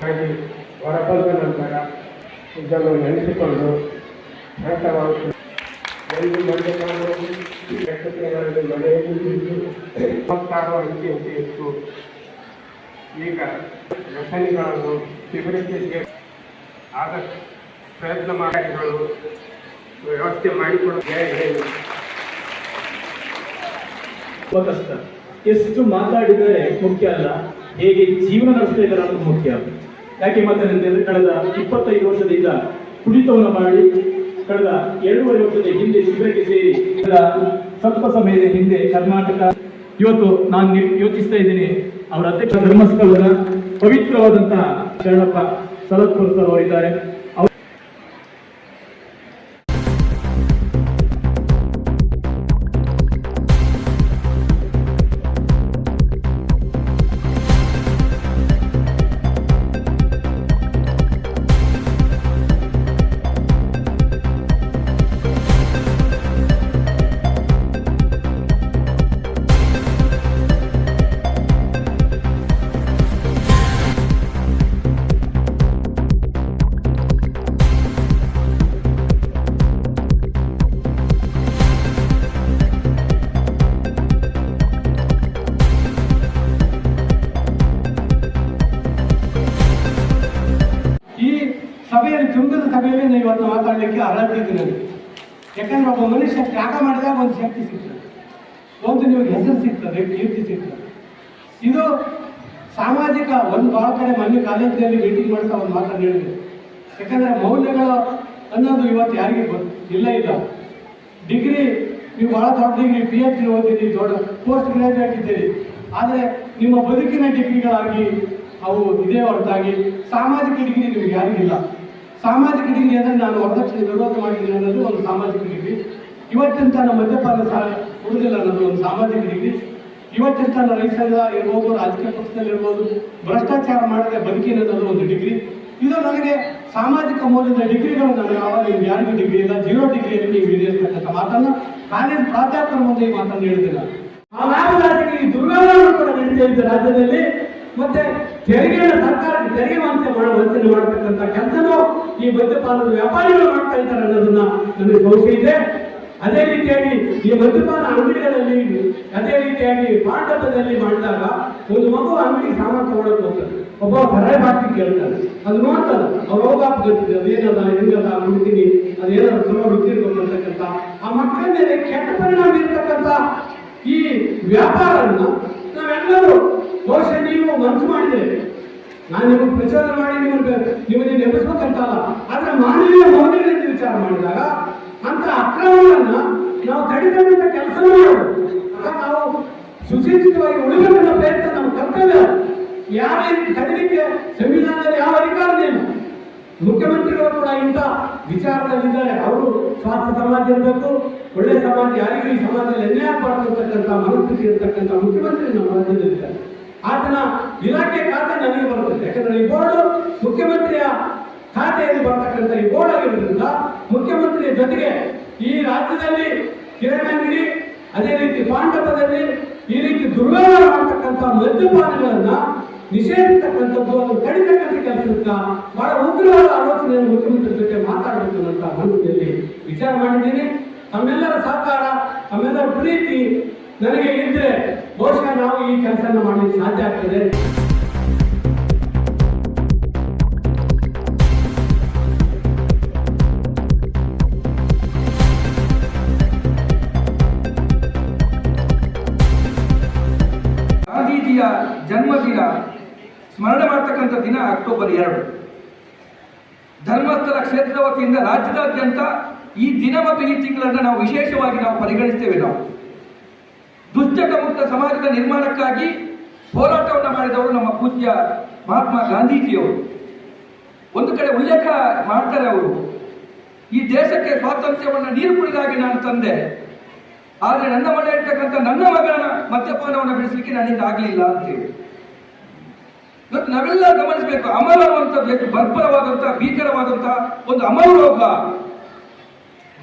ಹೆಸರುಗಳನ್ನು ಕಂಡುಕೊಂಡು ಹೋಗಲು ಹಾಗೆ ಹೊರಬಂದ ನಂತರ ಇದನ್ನು ನೆನೆಸಿಕೊಂಡು ಶಾಂತವಾಗುತ್ತದೆ ಒಂದು ಮಂಡಲವನ್ನು ನಕ್ಷತ್ರಗಳಲ್ಲಿ ಮನೆಯಲ್ಲಿ ಇಪ್ಪತ್ತಾರು ಅಂಕಿಯಂತೆ ಇತ್ತು ಈಗ ವ್ಯಸನಿಗಳನ್ನು ಶಿಬಿರಕ್ಕೆ ಆದಷ್ಟು ಪ್ರಯತ್ನ ಮಾಡಿಗಳು ವ್ಯವಸ್ಥೆ ತುಂಬಾ ಕಷ್ಟ ಎಷ್ಟು ಮಾತಾಡಿದರೆ ಮುಖ್ಯ ಅಲ್ಲ, ಹೇಗೆ ಜೀವನ ನಡೆಸ್ತಾ ಇದ್ದಾರೆ ಮುಖ್ಯ ಯಾಕೆ ಮಾತಾಡಿದ್ರೆ ಕಳೆದ ಇಪ್ಪತ್ತೈದು ವರ್ಷದಿಂದ ಕುಡಿತವನ್ನು ಮಾಡಿ ಕಳೆದ ಎರಡೂವರೆ ವರ್ಷದ ಹಿಂದೆ ಶಿಬಿರಕ್ಕೆ ಸೇರಿ ಸ್ವಲ್ಪ ಸಮಯದ ಹಿಂದೆ ಕರ್ನಾಟಕ. ಇವತ್ತು ನಾನು ಯೋಚಿಸ್ತಾ ಇದ್ದೀನಿ. ಅವರ ಅಧ್ಯಕ್ಷ ಧರ್ಮಸ್ಥಳದ ಪವಿತ್ರವಾದಂತಹ ಶರಣಪ್ಪ ಸಲತ್ಪುರ ಸರ್ ಅವರಿದ್ದಾರೆ. ಸಭೆಯಲ್ಲಿ ಇವತ್ತು ಮಾತಾಡಲಿಕ್ಕೆ ಅರ್ಹತೆ ಇದೆ ನನಗೆ. ಯಾಕಂದ್ರೆ ಒಬ್ಬ ಮನುಷ್ಯ ತ್ಯಾಗ ಮಾಡಿದಾಗ ಒಂದು ಶಕ್ತಿ ಸಿಗ್ತದೆ. ಒಂದು ನಿಮಗೆ ಹೆಸರು ಸಿಗ್ತದೆ, ಕೀರ್ತಿ ಸಿಗ್ತದೆ. ಇದು ಸಾಮಾಜಿಕ ಒಂದು ಭಾಳ ಕಡೆ ಮನೆ ಕಾಲೇಜಿನಲ್ಲಿ ಮೀಟಿಂಗ್ ಮಾಡ್ತಾ ಒಂದು ಮಾತನ್ನು ಹೇಳಿದೆ ಯಾಕಂದ್ರೆ ಮೌಲ್ಯಗಳು ಅನ್ನೋದು ಇವತ್ತು ಯಾರಿಗೆ ಇಲ್ಲ ಇಲ್ಲ. ಡಿಗ್ರಿ ನೀವು ಭಾಳ ದೊಡ್ಡ ಡಿಗ್ರಿ ಪಿ ಎಚ್ ಡಿ ಓದಿದ್ದೀರಿ, ದೊಡ್ಡ ಪೋಸ್ಟ್ ಗ್ರಾಜುಯೇಟ್ ಇದ್ದೀರಿ. ಆದರೆ ನಿಮ್ಮ ಬದುಕಿನ ಡಿಗ್ರಿಗಳಾಗಿ ಅವು ಇದೇ ಹೊರತಾಗಿ ಸಾಮಾಜಿಕ ಡಿಗ್ರಿ ನಿಮಗೆ ಯಾರಿಗಿಲ್ಲ ಸಾಮಾಜಿಕ ಡಿಗ್ರಿ ಅಂದರೆ ನಾನು ವರದಕ್ಷಿಣೆ ವಿರೋಧ ಮಾಡಿದ್ದೀನಿ ಅನ್ನೋದು ಒಂದು ಸಾಮಾಜಿಕ ಡಿಗ್ರಿ. ಇವತ್ತಿನ ತನ್ನ ಮದ್ಯಪಾನ ಸಹ ಉಳಿದಿಲ್ಲ ಅನ್ನೋದು ಒಂದು ಸಾಮಾಜಿಕ ಡಿಗ್ರಿ. ಇವತ್ತಿನ ತನ್ನ ರೈತಂಗ ಇರ್ಬೋದು, ರಾಜಕೀಯ ಪಕ್ಷದಲ್ಲಿ ಇರ್ಬೋದು, ಭ್ರಷ್ಟಾಚಾರ ಮಾಡದೆ ಬದುಕಿನ ಅನ್ನೋದು ಒಂದು ಡಿಗ್ರಿ. ಇದು ನನಗೆ ಸಾಮಾಜಿಕ ಮೌಲ್ಯದ ಡಿಗ್ರಿಗಳು ನನಗೆ ಆವಾಗ ನೀವು ಯಾರಿಗೂ ಡಿಗ್ರಿ ಇಲ್ಲ, ಜೀರೋ ಡಿಗ್ರಿಯಲ್ಲಿ ನೀವು ಇದೆ ಅಂತಕ್ಕಂಥ ಮಾತನ್ನು ಕಾಲೇಜ್ ಪ್ರಾಧ್ಯಾಪಕರ ಮುಂದೆ ಈ ಮಾತನ್ನು ಹೇಳಿದ್ದಿಲ್ಲ ಆ ರಾಜಕೀಯ ದುರ್ವ್ಯವಹಾರ ಕೂಡ ನಡೀತಾ ಇದ್ದ ರಾಜ್ಯದಲ್ಲಿ. ಮತ್ತೆ ತೆರಿಗೆಯನ್ನು ಸರ್ಕಾರಕ್ಕೆ ತೆರಿಗೆ ವಂಚನೆ ಮಾಡೋ ವಂಚನೆ ಮಾಡತಕ್ಕಂತ ಕೆಲಸನೂ ಈ ಮದ್ಯಪಾನದ ವ್ಯಾಪಾರಿಗಳು ಮಾಡ್ತಾ ಇದ್ದಾರೆ ಅನ್ನೋದನ್ನ ನನಗೆ ಸಂಶಯ ಇದೆ. ಅದೇ ರೀತಿಯಾಗಿ ಈ ಮದ್ಯಪಾನ ಅಂಗಡಿಗಳಲ್ಲಿ, ಅದೇ ರೀತಿಯಾಗಿ ಪಾಂಡವದಲ್ಲಿ ಮಾಡಿದಾಗ ಒಂದು ಮಗು ಅಂಗಡಿ ಸಾಮಾನು ತಗೊಳಕ್ ಹೋಗ್ತಾರೆ ಒಬ್ಬ ಬರೇ ಬಾಕಿ ಕೇಳ್ತಾರೆ ಅದು ನೋಡ್ತಾನೆ ಅವ್ರು ಹೋಗಾಕ ಗೊತ್ತಿದೆ ಅದೇನದ, ಹೆಂಗದ ಹುಡುಕಿನಿ ಅದೇನಾದ್ರು ಚಲೋ ಅಂತಕ್ಕಂಥ ಆ ಮಕ್ಕಳ ಮೇಲೆ ಕೆಟ್ಟ ಪರಿಣಾಮ ಇರ್ತಕ್ಕಂಥ ಈ ವ್ಯಾಪಾರವನ್ನು ನಾವೆಲ್ಲರೂ ಬಹುಶಃ ನೀವು ಮನಸ್ಸು ಮಾಡಿದೆ ನಾನು ನಿಮಗೆ ಪ್ರಚಾರ ಮಾಡಿ ನಿಮಗೆ ನಿಮಗೆ ನೆನಪಿಸ್ಬೇಕಂತಲ್ಲ ಆದ್ರೆ ಮಾನವೀಯ ಮೌಲ್ಯಗಳಿಂದ ವಿಚಾರ ಮಾಡಿದಾಗ ಅಂತ ಅಕ್ರಮಗಳನ್ನ ನಾವು ತಡೆದಂತ ಕೆಲಸ ನಾವು ಸುಶಿಕ್ಷಿತವಾಗಿ ಉಳಿಬೇಕನ್ನೋ ಪ್ರಯತ್ನ ನಮ್ಮ ಕರ್ತವ್ಯ ಯಾವ ರೀತಿ ತಡೆಯಲಿಕ್ಕೆ ಸಂವಿಧಾನದಲ್ಲಿ ಯಾವ ಅಧಿಕಾರ ಇಲ್ಲ. ಮುಖ್ಯಮಂತ್ರಿಗಳು ಕೂಡ ಇಂಥ ವಿಚಾರದಲ್ಲಿದ್ದಾರೆ ಅವರು ಸ್ವಾಸ್ಥ್ಯ ಸಮಾಜ ಇರಬೇಕು. ಒಳ್ಳೆ ಸಮಾಜ ಯಾರಿಗೂ ಈ ಸಮಾಜದಲ್ಲಿ ಅನ್ಯಾಯ ಮಾಡ್ತಿರ್ತಕ್ಕಂಥ ಮನಸ್ಥಿತಿ ಇರತಕ್ಕಂಥ ಮುಖ್ಯಮಂತ್ರಿ ನಮ್ಮ ರಾಜ್ಯದಲ್ಲಿದ್ದಾರೆ. ಆತನ ಇಲಾಖೆ ಖಾತೆ ನನಗೆ ಬರುತ್ತದೆ. ಯಾಕಂದ್ರೆ ಈ ಬೋರ್ಡ್ ಮುಖ್ಯಮಂತ್ರಿಯ ಖಾತೆಯಲ್ಲಿ ಬರ್ತಕ್ಕಂಥ ಈ ಬೋರ್ಡ್ ಆಗಿರೋದ್ರಿಂದ ಮುಖ್ಯಮಂತ್ರಿಯ ಜೊತೆಗೆ ಈ ರಾಜ್ಯದಲ್ಲಿ ಕಿರಣ್ ಅದೇ ರೀತಿ ಪಾಂಡಪದಲ್ಲಿ ಈ ರೀತಿ ದುರ್ವ್ಯವಹಾರ ಮಾಡ್ತಕ್ಕಂಥ ಮದ್ಯಪಾನಗಳನ್ನ ನಿಷೇಧಿಸತಕ್ಕಂಥದ್ದು ಅದು ತಡಿತಕ್ಕಂಥ ಕೆಲಸದ ಬಹಳ ಉಗ್ರವಾದ ಆಲೋಚನೆಯನ್ನು ಮುಖ್ಯಮಂತ್ರಿ ಜೊತೆ ಮಾತಾಡಬೇಕು ಅಂತ ವಿಚಾರ ಮಾಡಿದ್ದೀನಿ. ತಮ್ಮೆಲ್ಲರ ಸಹಕಾರ, ತಮ್ಮೆಲ್ಲರ ಪ್ರೀತಿ ನನಗೆ ಇದ್ರೆ ಬಹುಶಃ ನಾವು ಈ ಕೆಲಸನ ಮಾಡಲಿಕ್ಕೆ ಸಾಧ್ಯ ಆಗ್ತದೆ. ಗಾಂಧೀಜಿಯ ಜನ್ಮದಿನ ಸ್ಮರಣೆ ಮಾಡ್ತಕ್ಕಂಥ ದಿನ ಅಕ್ಟೋಬರ್ ಎರಡು. ಧರ್ಮಸ್ಥಳ ಕ್ಷೇತ್ರ ವತಿಯಿಂದ ರಾಜ್ಯದಾದ್ಯಂತ ಈ ದಿನ ಮತ್ತು ಈ ತಿಂಗಳನ್ನು ನಾವು ವಿಶೇಷವಾಗಿ ನಾವು ಪರಿಗಣಿಸ್ತೇವೆ ನಾವು. ದುಶ್ಚಟ ಮುಕ್ತ ಸಮಾಜದ ನಿರ್ಮಾಣಕ್ಕಾಗಿ ಹೋರಾಟವನ್ನು ಮಾಡಿದವರು ನಮ್ಮ ಪೂಜ್ಯ ಮಹಾತ್ಮ ಗಾಂಧೀಜಿಯವರು. ಒಂದು ಕಡೆ ಉಲ್ಲೇಖ ಮಾಡ್ತಾರೆ ಅವರು, ಈ ದೇಶಕ್ಕೆ ಸ್ವಾತಂತ್ರ್ಯವನ್ನು ನೀರು ಕುಡಿದಾಗಿ ನಾನು ತಂದೆ, ಆದರೆ ನನ್ನ ಮನೆ ಇರ್ತಕ್ಕಂಥ ನನ್ನ ಮಗನ ಮದ್ಯಪಾನವನ್ನು ಬೆಳೆಸಲಿಕ್ಕೆ ನನ್ನಿಂದ ಆಗಲಿಲ್ಲ ಅಂತೇಳಿ. ಇವತ್ತು ನಾವೆಲ್ಲ ಗಮನಿಸಬೇಕು ಅಮರ ಅನ್ನುವಂಥದ್ದು ಎಷ್ಟು ಬರ್ಬರವಾದಂತಹ ಭೀಕರವಾದಂತಹ ಒಂದು ಅಮರ ರೋಗ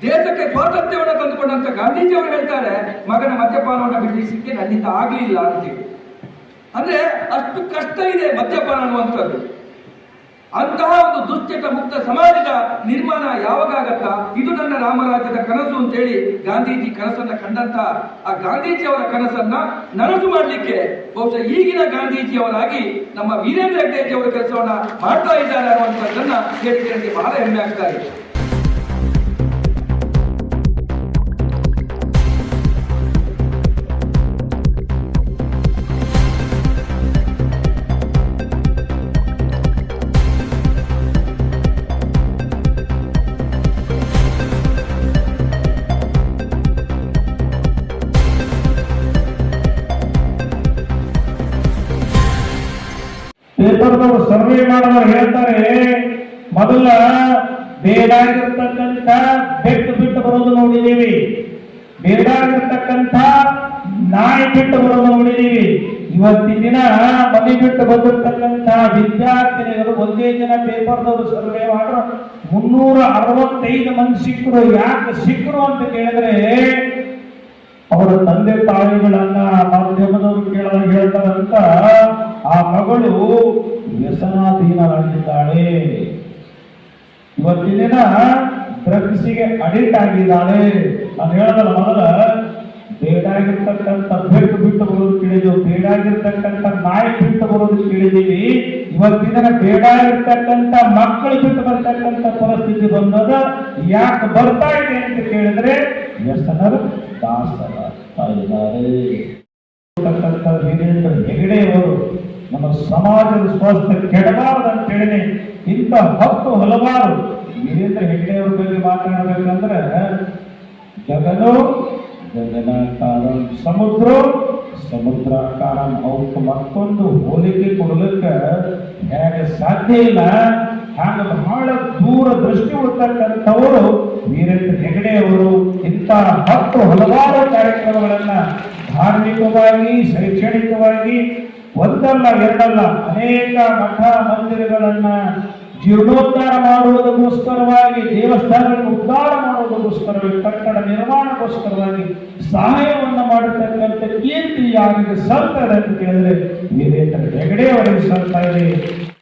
ದೇಶಕ್ಕೆ ಸ್ವಾತಂತ್ರ್ಯವನ್ನು ತಂದುಕೊಂಡಂತ ಗಾಂಧೀಜಿ ಅವರು ಹೇಳ್ತಾರೆ, ಮಗನ ಮದ್ಯಪಾನವನ್ನು ಬಿಡಿಸಲಿಕ್ಕೆ ನನ್ನಿಂದ ಆಗಲಿಲ್ಲ ಅಂತೇಳಿ ಅಂದ್ರೆ ಅಷ್ಟು ಕಷ್ಟ ಇದೆ ಮದ್ಯಪಾನ ಅನ್ನುವಂಥದ್ದು. ಅಂತಹ ಒಂದು ದುಶ್ಚಟ ಮುಕ್ತ ಸಮಾಜದ ನಿರ್ಮಾಣ ಯಾವಾಗ ಇದು ನನ್ನ ರಾಮರಾಜ್ಯದ ಕನಸು ಅಂತೇಳಿ ಗಾಂಧೀಜಿ ಕನಸನ್ನ ಕಂಡಂತ ಆ ಗಾಂಧೀಜಿಯವರ ಕನಸನ್ನ ನನಸು ಮಾಡಲಿಕ್ಕೆ ಬಹುಶಃ ಈಗಿನ ಗಾಂಧೀಜಿಯವರಾಗಿ ನಮ್ಮ ವೀರೇಂದ್ರ ಹೆಗ್ಗಡೆಜಿ ಅವರ ಕೆಲಸವನ್ನ ಮಾಡ್ತಾ ಇದ್ದಾರೆ ಅನ್ನುವಂಥದ್ದನ್ನ ಹೇಳಿಕೆ ಬಹಳ ಹೆಮ್ಮೆ ಆಗ್ತಾ ಇದೆ. ಪೇಪರ್ದವರು ಸರ್ವೆ ಮಾಡಿದವರು ಹೇಳ್ತಾರೆ, ಮೊದಲ ಬೇಡಾಗಿರ್ತಕ್ಕಂಥ ಬೆಟ್ಟು ಬಿಟ್ಟು ಬರೋದು ನೋಡಿದ್ದೀವಿ. ಬೇಡಾಗಿರ್ತಕ್ಕಂಥ ನಾಯಿ ಬಿಟ್ಟು ಬರೋದು ನೋಡಿದ್ದೀವಿ. ಇವತ್ತಿನ ದಿನ ಮನೆ ಬಿಟ್ಟು ಬಂದಿರ್ತಕ್ಕಂಥ ವಿದ್ಯಾರ್ಥಿನಿಗಳು ಒಂದೇ ದಿನ ಪೇಪರ್ದವರು ಸರ್ವೆ ಮಾಡ್ರು. ಮುನ್ನೂರ ಅರವತ್ತೈದು ಮಂದಿ ಸಿಕ್ಕರು. ಯಾಕೆ ಸಿಕ್ಕರು ಅಂತ ಕೇಳಿದ್ರೆ, ಅವರ ತಂದೆ ತಾಯಿಗಳನ್ನ ಮಾಧ್ಯಮದವರು ಕೇಳೋದು ಹೇಳ್ತಾರಂತ ಆ ಮಗಳು ವ್ಯಸನಾಧೀನರಾಗಿದ್ದಾಳೆ. ಇವತ್ತಿನ ಡ್ರಗ್ಸಿಗೆ ಅಡಿಕ್ಟ್ ಆಗಿದ್ದಾಳೆ. ನಾನು ಹೇಳಿದ್ರೆ ಮೊದಲ ಬೇಡಾಗಿರ್ತಕ್ಕಂಥ ಬೆಟ್ಟು ಬಿಟ್ಟು ಬರೋದು ಕೇಳಿದ್ವಿ ಬೇಡಾಗಿರ್ತಕ್ಕಂಥ ನಾಯಿ ಬಿಟ್ಟು ಬರೋದು ಕೇಳಿದೀವಿ ಇವತ್ತಿನ ಬೇಡಾಗಿರ್ತಕ್ಕಂಥ ಮಕ್ಕಳು ಬಿಟ್ಟು ಬರ್ತಕ್ಕಂಥ ಪರಿಸ್ಥಿತಿ ಬಂದದ ಯಾಕೆ ಬರ್ತಾ ಇದೆ ಅಂತ ಕೇಳಿದ್ರೆ ವ್ಯಸನರು ದಾಸರ ಇದ್ದಾರೆ. ಇರ್ತಕ್ಕಂಥ ವೀರೇಂದ್ರ ಹೆಗಡೆಯವರು ನಮ್ಮ ಸಮಾಜದ ಸ್ವಾಸ್ಥ್ಯ ಕೆಡಬಾರದು ಅಂತ ಹೇಳಿ ಇಂಥ ಹತ್ತು ಹಲವಾರು ವೀರೇಂದ್ರ ಹೆಗಡೆಯವರ ಬಗ್ಗೆ ಮಾತನಾಡಬೇಕಂದ್ರೆ ಜಗನು ಜಗನಾಕಾರ ಸಮುದ್ರ, ಸಮುದ್ರಾಕಾರ ಅವಕ್ಕೆ ಮತ್ತೊಂದು ಹೋಲಿಕೆ ಕೊಡಲಿಕ್ಕೆ ಹೇಗೆ ಸಾಧ್ಯ ಇಲ್ಲ. ಹಾಗೆ ಬಹಳ ದೂರ ದೃಷ್ಟಿ ಉಳ್ತಕ್ಕಂಥವರು ವೀರೇಂದ್ರ ಹೆಗಡೆಯವರು ಇಂಥ ಹತ್ತು ಹಲವಾರು ಕಾರ್ಯಕ್ರಮಗಳನ್ನ ಧಾರ್ಮಿಕವಾಗಿ, ಶೈಕ್ಷಣಿಕವಾಗಿ, ಒಂದಲ್ಲ, ಎರಡಲ್ಲ, ಅನೇಕ ಮಠ ಮಂದಿರಗಳನ್ನ ಜೀರ್ಣೋದ್ಧಾರ ಮಾಡುವುದಕ್ಕೋಸ್ಕರವಾಗಿ, ದೇವಸ್ಥಾನಗಳನ್ನು ಉದ್ಧಾರ ಮಾಡುವುದಕ್ಕೋಸ್ಕರವಾಗಿ, ಕಟ್ಟಡ ನಿರ್ಮಾಣಕ್ಕೋಸ್ಕರವಾಗಿ ಸಹಾಯವನ್ನು ಮಾಡತಕ್ಕಂಥ ಕೀರ್ತಿ ಯಾರಿಗೆ ಸಲ್ತದೆ ಅಂತ ಕೇಳಿದ್ರೆ ವೀರೇಂದ್ರ ಸಲ್ತಾ ಇದೆ.